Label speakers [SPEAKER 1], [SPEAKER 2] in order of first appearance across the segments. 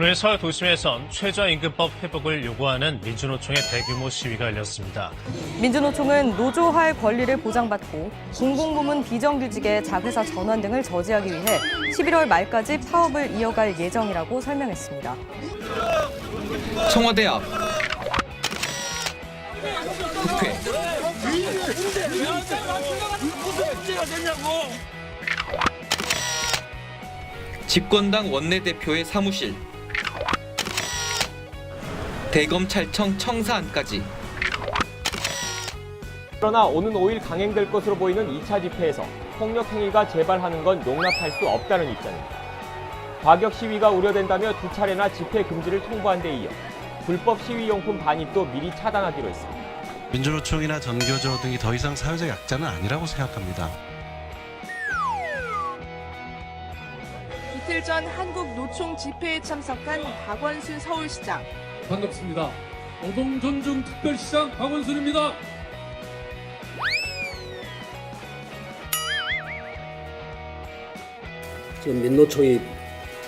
[SPEAKER 1] 오늘 서울 도심에선 최저임금법 회복을 요구하는 민주노총의 대규모 시위가 열렸습니다.
[SPEAKER 2] 민주노총은 노조할 권리를 보장받고 공공부문 비정규직의 자회사 전환 등을 저지하기 위해 11월 말까지 파업을 이어갈 예정이라고 설명했습니다.
[SPEAKER 3] 청와대 앞 국회 집권당 원내대표의 사무실 대검찰청 청사안까지
[SPEAKER 4] 그러나 오는 5일 강행될 것으로 보이는 2차 집회에서 폭력 행위가 재발하는 건 용납할 수 없다는 입장입니다. 과격 시위가 우려된다며 두 차례나 집회 금지를 통보한 데 이어 불법 시위용품 반입도 미리 차단하기로 했습니다.
[SPEAKER 5] 민주노총이나 전교조 등이 더 이상 사회적 약자는 아니라고 생각합니다.
[SPEAKER 6] 이틀 전 한국 노총 집회에 참석한 박원순 서울시장.
[SPEAKER 7] 반갑습니다. 노동존중 특별시장 박원순입니다.
[SPEAKER 8] 지금 민노총이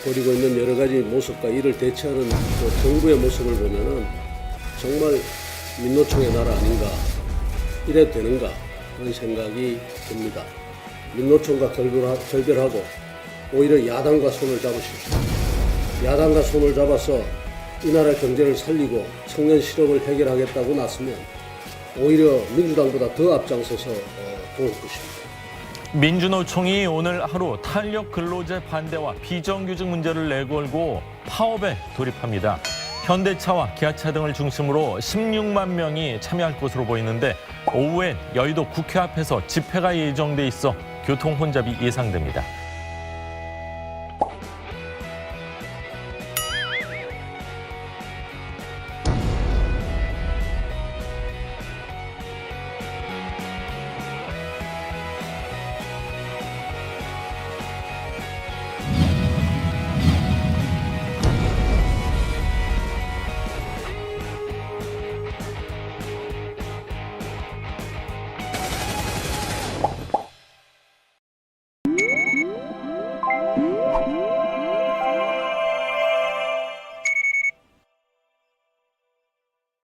[SPEAKER 8] 보이고 있는 여러 가지 모습과 이를 대처하는 그 정부의 모습을 보면은 정말 민노총의 나라 아닌가 이래도 되는가 그런 생각이 듭니다. 민노총과 결별하, 결별하고 오히려 야당과 손을 잡으십시오. 야당과 손을 잡아서 이 나라 경제를 살리고 청년 실업을 해결하겠다고 나서면 오히려 민주당보다 더 앞장서서 어, 도울 것입니다.
[SPEAKER 9] 민주노총이 오늘 하루 탄력 근로제 반대와 비정규직 문제를 내걸고 파업에 돌입합니다. 현대차와 기아차 등을 중심으로 16만 명이 참여할 것으로 보이는데 오후엔 여의도 국회 앞에서 집회가 예정돼 있어 교통 혼잡이 예상됩니다.